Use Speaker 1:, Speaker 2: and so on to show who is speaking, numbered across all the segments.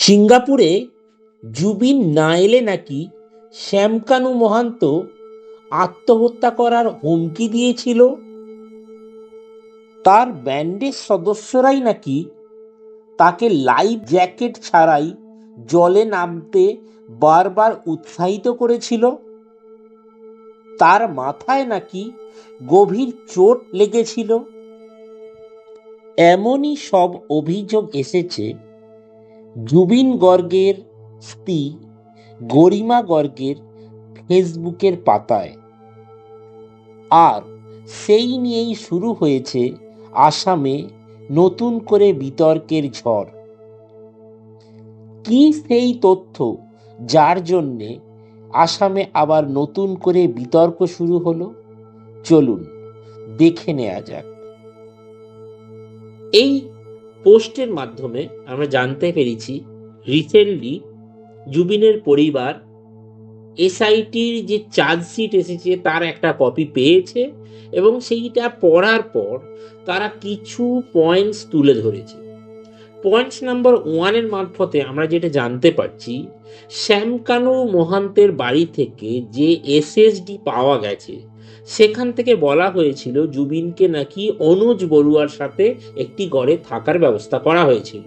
Speaker 1: সিঙ্গাপুরে জুবিন না এলে নাকি শ্যামকানু মহান্ত আত্মহত্যা করার হুমকি দিয়েছিল? তার ব্যান্ডের সদস্যরাই নাকি তাকে লাইফ জ্যাকেট ছাড়াই জলে নামতে বারবার উৎসাহিত করেছিল? তার মাথায় নাকি গভীর চোট লেগেছিল? এমনই সব অভিযোগ এসেছে জুবিন গর্গের স্ত্রী গরিমা গর্গের ফেসবুকের পাতায়। আর সেই নিয়েই শুরু হয়েছে আসামে নতুন করে বিতর্কের ঝড়। কি সেই তথ্য যার জন্যে আসামে আবার নতুন করে বিতর্ক শুরু হলো? চলুন, দেখে নেওয়া যাক। এই পোস্টের মাধ্যমে আমরা জানতে পেরেছি রিসেন্টলি জুবিনের পরিবার এসআইটির যে চার্জশিট এসেছে, তার একটা কপি পেয়েছে এবং সেইটা পড়ার পর তারা কিছু পয়েন্টস তুলে ধরেছে। পয়েন্টস নাম্বার ওয়ানের মারফতে আমরা যেটা জানতে পারছি, শ্যামকানু মহান্তের বাড়ি থেকে যে এসএসডি পাওয়া গেছে সেখান থেকে বলা হয়েছিল জুবিনকে নাকি অনুজ বড়ুয়ার সাথে একটি ঘরে থাকার ব্যবস্থা করা হয়েছিল।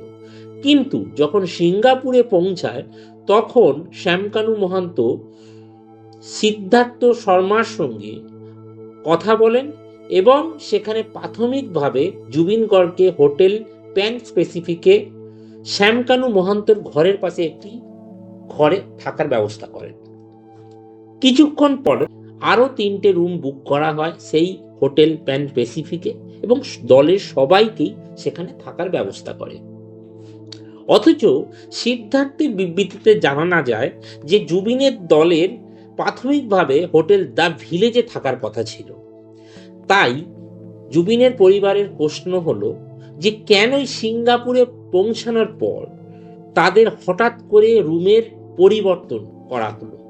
Speaker 1: কিন্তু যখন সিঙ্গাপুরে পৌঁছায়, তখন শ্যামকানু মহান্ত সিদ্ধার্থ শর্মার সঙ্গে কথা বলেন এবং সেখানে প্রাথমিকভাবে জুবিন গড়কে হোটেল প্যান স্পেসিফিকে শ্যামকানু মহান্তর ঘরের পাশে একটি ঘরে থাকার ব্যবস্থা করেন। কিছুক্ষণ পরে আরও তিনটে রুম বুক করা হয় সেই হোটেল প্যান স্পেসিফিকে এবং দলের সবাইকেই সেখানে থাকার ব্যবস্থা করে। অথচ সিদ্ধার্থের বিবৃতিতে জানানো যায় যে জুবিনের দলের প্রাথমিকভাবে হোটেল দ্য ভিলেজে থাকার কথা ছিল। তাই জুবিনের পরিবারের প্রশ্ন হলো যে কেনই সিঙ্গাপুরে পৌঁছানোর পর তাদের হঠাৎ করে রুমের পরিবর্তন করা হলো?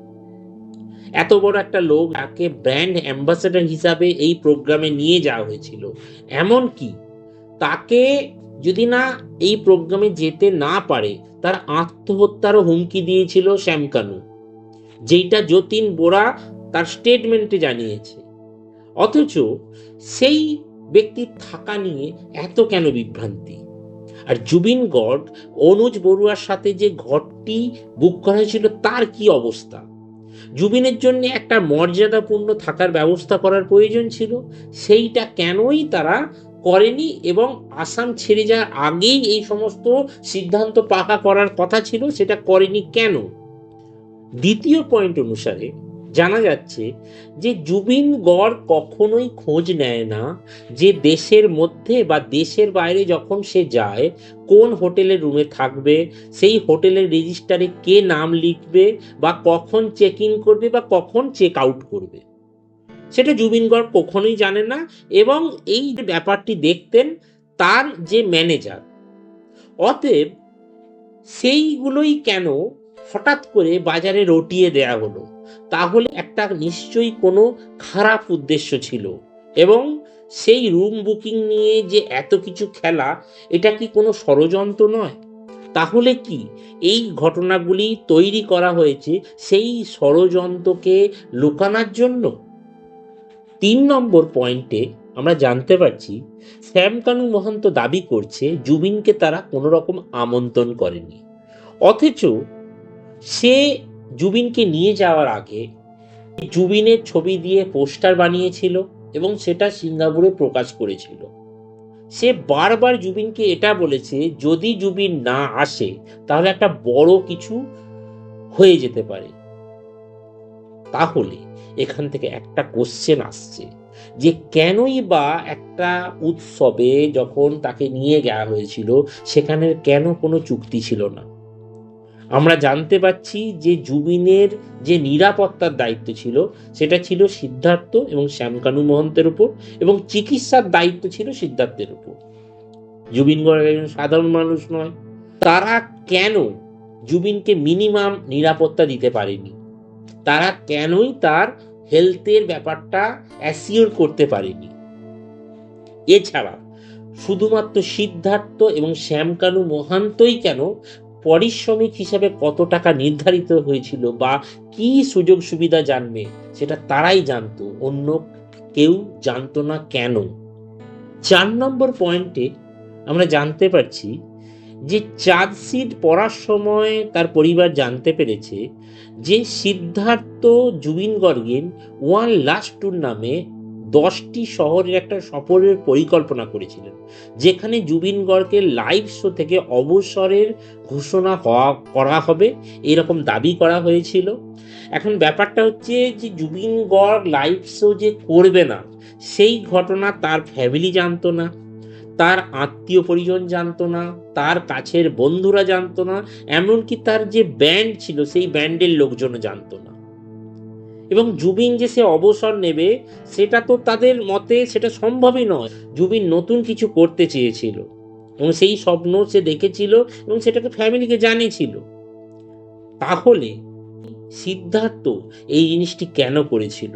Speaker 1: এত বড় একটা লোক তাকে ব্র্যান্ড অ্যাম্বাসেডর হিসাবে এই প্রোগ্রামে নিয়ে যাওয়া হয়েছিল। এমন কি? তাকে যদি না এই প্রোগ্রামে যেতে না পারে, তার আত্মহত্যারও হুমকি দিয়েছিল শ্যামকানু। যেইটা যতীন বোরা তার স্টেটমেন্টে জানিয়েছে। অথচ সেই ব্যক্তির থাকা নিয়ে এত কেন বিভ্রান্তি? আর জুবিন গড অনুজ বড়ুয়ার সাথে যে ঘরটি বুক করা হয়েছিল, তার কি অবস্থা? জুবিনের জন্য একটা মর্যাদাপূর্ণ থাকার ব্যবস্থা করার প্রয়োজন ছিল। সেইটা কেনই তারা করেনি এবং আসাম ছেড়ে যাওয়ার আগেই এই সমস্ত সিদ্ধান্ত পাকা করার কথা ছিল, সেটা করেনি কেন? দ্বিতীয় পয়েন্ট অনুসারে জানা যাচ্ছে যে জুবিন গড় কখনোই খোঁজ নেয় না যে দেশের মধ্যে বা দেশের বাইরে যখন সে যায়, কোন হোটেলের রুমে থাকবে, সেই হোটেলের রেজিস্টারে কে নাম লিখবে বা কখন চেক ইন করবে বা কখন চেক আউট করবে। সেটা জুবিন গড় কখনোই জানে না এবং এই ব্যাপারটি দেখতেন, তার যে ম্যানেজার অতএব সেইগুলোই কেন হঠাৎ করে বাজারে রটিয়ে দেয়া হলো? তাহলে একটা নিশ্চয়ই কোনো খারাপ উদ্দেশ্য ছিল। এবং সেই রুম বুকিং নিয়ে যে এত কিছু খেলা, এটা কি কোনো ষড়যন্ত্র নয়? তাহলে কি এই ঘটনাগুলি তৈরি করা হয়েছে সেই ষড়যন্ত্রকে লুকানোর জন্য? তিন নম্বর পয়েন্টে আমরা জানতে পারছি, শ্যামকানু মহন্ত দাবি করছে জুবিনকে তারা কোনো রকম আমন্ত্রণ করেনি। অথচ সে জুবিনকে নিয়ে যাওয়ার আগে জুবিনের ছবি দিয়ে পোস্টার বানিয়েছিল এবং সেটা সিঙ্গাপুরে প্রকাশ করেছিল। সে বারবার জুবিনকে এটা বলেছে, যদি জুবিন না আসে, তাহলে একটা বড় কিছু হয়ে যেতে পারে। তাহলে এখান থেকে একটা কোশ্চেন আসছে, যে কেনই বা একটা উৎসবে যখন তাকে নিয়ে যাওয়া হয়েছিল সেখানে কেন কোনো চুক্তি ছিল না? আমরা জানতে পাচ্ছি যে জুবিনের যে নিরাপত্তার দায়িত্ব ছিল, সেটা ছিল সিদ্ধার্থ এবং শ্যামকানু মহন্তের উপর এবং চিকিৎসার দায়িত্ব ছিল সিদ্ধার্থের উপর। জুবিন একজন সাধারণ মানুষ নয়। তারা কেন জুবিনকে মিনিমাম নিরাপত্তা দিতে পারেনি? তারা কেনই তার হেলথের ব্যাপারটা অ্যাসিওর করতে পারেনি? এছাড়া শুধুমাত্র সিদ্ধার্থ এবং শ্যামকানু মহান্তই কেন পারিশ্রমিক হিসাবে কত টাকা নির্ধারিত হয়েছিল বা কি সুযোগ সুবিধা জানবে, সেটা তারাই জানতো, অন্য কেউ জানতো না কেন? চার নম্বর পয়েন্টে আমরা জানতে পারছি যে চার্জশিট পড়ার সময় তার পরিবার জানতে পেরেছে যে সিদ্ধার্থ জুবিন গর্গেন ওয়ান লাস্ট ট্যুর নামে দশটি শহরের একটা সফরের পরিকল্পনা করেছিলেন, যেখানে জুবিন গর্গকে লাইভ শো থেকে অবসরের ঘোষণা হওয়া, করা হবে, এরকম দাবি করা হয়েছিল। এখন ব্যাপারটা হচ্ছে যে জুবিন গর্গ লাইভ শো যে করবে না, সেই ঘটনা তার ফ্যামিলি জানতো না, তার আত্মীয় পরিজন জানতো না, তার কাছের বন্ধুরা জানতো না, এমনকি তার যে ব্যান্ড ছিল, সেই ব্যান্ডের লোকজনও জানতো না। এবং জুবিন যে সে অবসর নেবে, সেটা তো তাদের মতে সেটা সম্ভবই নয়। জুবিন নতুন কিছু করতে চেয়েছিল এবং সেই স্বপ্ন সে দেখেছিল এবং সেটাকে ফ্যামিলিকে জানিয়েছিল। তাহলে সিদ্ধার্থ এই জিনিসটি কেন করেছিল?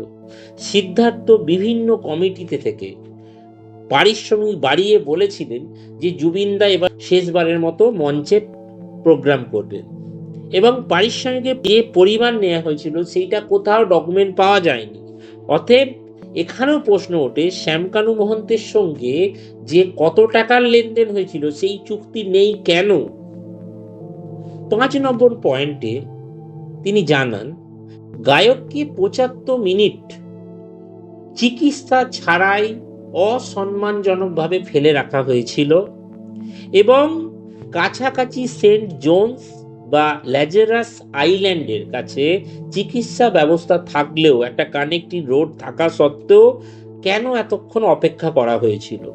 Speaker 1: সিদ্ধার্থ বিভিন্ন কমিটিতে থেকে পারিশ্রমিক বাড়িয়ে বলেছিলেন যে জুবিনদা এবার শেষবারের মতো মঞ্চে প্রোগ্রাম করবেন। এবং পারিশ্রমিকে যে পরিমাণ নেওয়া হয়েছিল, সেইটা কোথাও ডকুমেন্ট পাওয়া যায়নি। অতএব এখানেও প্রশ্ন ওঠে, শ্যামকানু মহন্তের সঙ্গে যে কত টাকার লেনদেন হয়েছিল, সেই চুক্তি নেই কেন? পাঁচ নম্বর পয়েন্টে তিনি জানান, গায়ককে পঁচাত্তর মিনিট চিকিৎসা ছাড়াই অসম্মানজনকভাবে ফেলে রাখা হয়েছিল এবং কাছাকাছি সেন্ট জোনস বা ল্যাজেরাস আইল্যান্ডের কাছে চিকিৎসা ব্যবস্থা থাকলেও একটা কানেক্টিভ রোড থাকা সত্ত্বেও কেন এতক্ষণ অপেক্ষা করা হয়েছিল?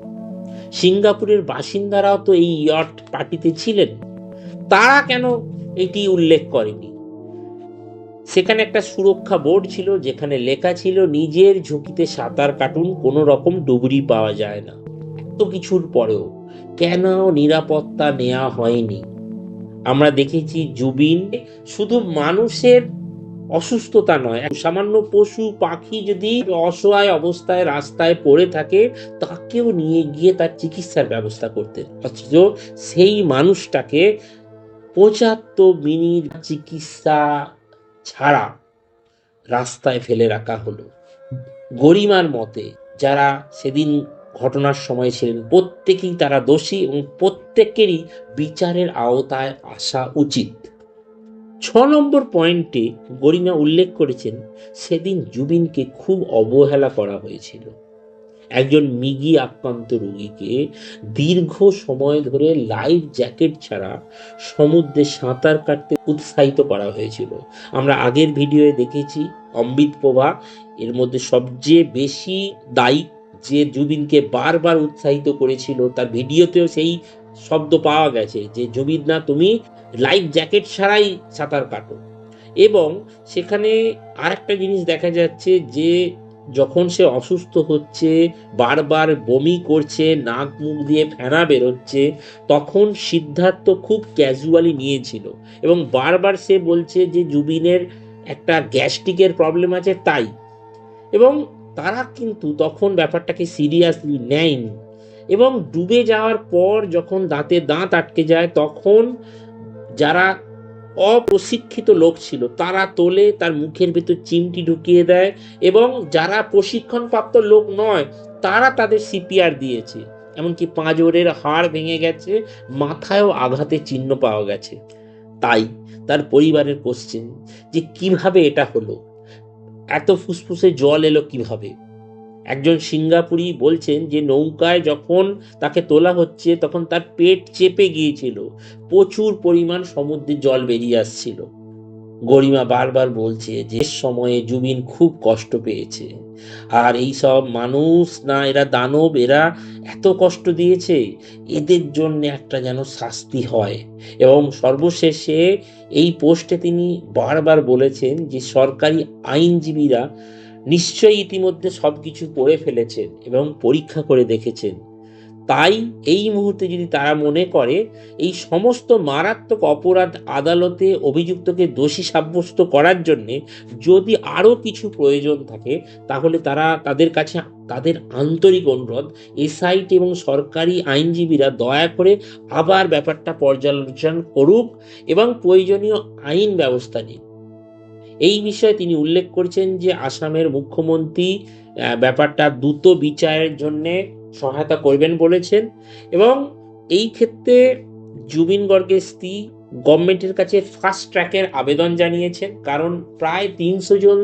Speaker 1: সিঙ্গাপুরের বাসিন্দারাও তো এই ইয়ট পার্টিতে ছিলেন। তারা কেন এটি উল্লেখ করেনি? সেখানে একটা সুরক্ষা বোর্ড ছিল যেখানে লেখা ছিল, নিজের ঝুঁকিতে সাঁতার কাটুন, কোনো রকম ডুবুরি পাওয়া যায় না। এত কিছুর পরেও কেন নিরাপত্তা নেওয়া হয়নি? আমরা দেখেছি জুবিন শুধু মানুষের অসুস্থতা নয়, সামান্য পশু, পাখি যদি অসহায় অবস্থায় রাস্তায় পড়ে থাকে, তাকেও নিয়ে গিয়ে তার চিকিৎসার ব্যবস্থা করতেন। অথচ সেই মানুষটাকে পঁচাত্তর মিনিট চিকিৎসা ছাড়া রাস্তায় ফেলে রাখা হলো। গরিমার মতে যারা সেদিন ঘটনার সময় ছিলেন। প্রত্যেকেই তারা দোষী এবং প্রত্যেকেরই বিচারের আওতায় আসা উচিত। ছ নম্বর পয়েন্টে গরিমা উল্লেখ করেছেন, সেদিন জুবিনকে খুব অবহেলা করা হয়েছিল। একজন মিগি আক্রান্ত রোগীকে দীর্ঘ সময় ধরে লাইফ জ্যাকেট ছাড়া সমুদ্রে সাঁতার কাটতে উৎসাহিত করা হয়েছিল। আমরা আগের ভিডিওয়ে দেখেছি, অমৃত প্রভা এর মধ্যে সবচেয়ে বেশি দায়ী যে জুবিনকে বারবার উৎসাহিত করেছিল, তার ভিডিওতেও সেই শব্দ পাওয়া গেছে যে, জুবিন না, তুমি লাইফ জ্যাকেট ছাড়াই সাঁতার কাটো। এবং সেখানে আরেকটা জিনিস দেখা যাচ্ছে যে, যখন সে অসুস্থ হচ্ছে, বারবার বমি করছে, নাক মুখ দিয়ে ফেনা বেরোচ্ছে, তখন সিদ্ধার্থ খুব ক্যাজুয়ালি নিয়েছিল। এবং বারবার সে বলছে যে, জুবিনের একটা গ্যাস্ট্রিকের প্রবলেম আছে, তাই। এবং তারা কিন্তু তখন ব্যাপারটাকে সিরিয়াসলি নেয়নি। এবং ডুবে যাওয়ার পর যখন দাঁতে দাঁত আটকে যায়, তখন যারা অপ্রশিক্ষিত লোক ছিল, তারা তোলে, তার মুখের ভিতর চিমটি ঢুকিয়ে দেয় এবং যারা প্রশিক্ষণপ্রাপ্ত লোক নয়, তারা তাদের সিপিআর দিয়েছে। এমনকি পাঁজরের হাড় ভেঙে গেছে, মাথায়ও আঘাতের চিহ্ন পাওয়া গেছে। তাই তার পরিবারের কোশ্চেন যে কীভাবে এটা হলো? এত ফুসফুসে জল এলো কীভাবে? একজন সিঙ্গাপুরি বলছেন যে নৌকায় যখন তাকে তোলা হচ্ছে তখন তার পেট চেপে গিয়েছিল। প্রচুর পরিমাণ সমুদ্রের জল বেরিয়ে আসছিল। গরিমা বারবার বলছে যে সময়ে জুবিন খুব কষ্ট পেয়েছে। আর এই সব মানুষ না, এরা দানব, এরা এত কষ্ট দিয়েছে। এদের জন্য একটা যেন শাস্তি হয়। এবং সর্বশেষে এই পোস্টে তিনি বারবার বলেছেন যে, সরকারি আইনজীবীরা নিশ্চয়ই ইতিমধ্যে সব কিছু পড়ে ফেলেছেন এবং পরীক্ষা করে দেখেছেন। তাই এই মুহূর্তে যদি তারা মনে করে, এই সমস্ত মারাত্মক অপরাধ আদালতে অভিযুক্তকে দোষী সাব্যস্ত করার জন্যে যদি আরও কিছু প্রয়োজন থাকে, তাহলে তারা তাদের কাছে, তাদের আন্তরিক অনুরোধ এসআইটি এবং সরকারি আইনজীবীরা দয়া করে আবার ব্যাপারটা পর্যালোচনা করুক এবং প্রয়োজনীয় আইন ব্যবস্থা নিক। এই বিষয়ে তিনি উল্লেখ করছেন যে আসামের মুখ্যমন্ত্রী ব্যাপারটা দ্রুত বিচারের জন্য সহায়তা করবেন বলেছেন এবং এই ক্ষেত্রে জুবিন গর্গের স্ত্রী গভর্নমেন্টের কাছে ফাস্ট ট্র্যাকের আবেদন জানিয়েছেন, কারণ প্রায় তিনশো জন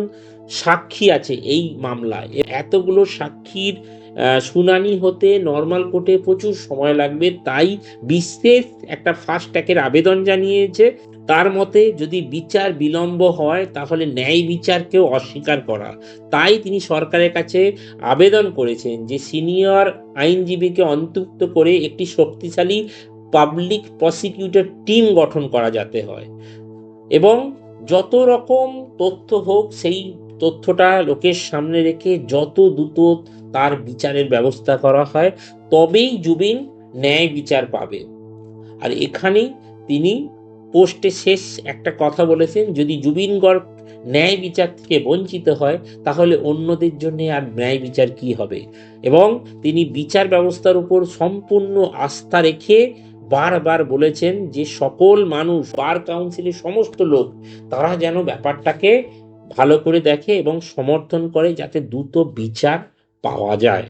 Speaker 1: সাক্ষী আছে এই মামলায়। এতগুলো সাক্ষীর শুনানি হতে নর্মাল কোর্টে প্রচুর সময় লাগবে, তাই বিশেষ একটা ফাস্ট ট্র্যাকের আবেদন জানিয়েছে। তার মতে যদি বিচার বিলম্ব হয়, তাহলে ন্যায় বিচারকেও অস্বীকার করা। তাই তিনি সরকারের কাছে আবেদন করেছেন যে সিনিয়র আইনজীবীকে অন্তর্ভুক্ত করে একটি শক্তিশালী পাবলিক প্রসিকিউটর টিম গঠন করা যাতে হয়। এবং যত রকম তথ্য হোক, সেই তথ্যটা লোকের সামনে রেখে যত দ্রুত তার বিচারের ব্যবস্থা করা হয়, তবেই জুবিন ন্যায় বিচার পাবে। আর এখানেই তিনি পোস্টে শেষ একটা কথা বলেছেন, যদি জুবিন গর্গ ন্যায় বিচার থেকে বঞ্চিত হয়, তাহলে অন্যদের জন্য আর ন্যায় বিচার কি হবে? এবং তিনি বিচার ব্যবস্থার উপর সম্পূর্ণ আস্থা রেখে বারবার বলেছেন যে সকল মানুষ, বার কাউন্সিলের সমস্ত লোক, তারা যেন ব্যাপারটাকে ভালো করে দেখে এবং সমর্থন করে যাতে দ্রুত বিচার পাওয়া যায়।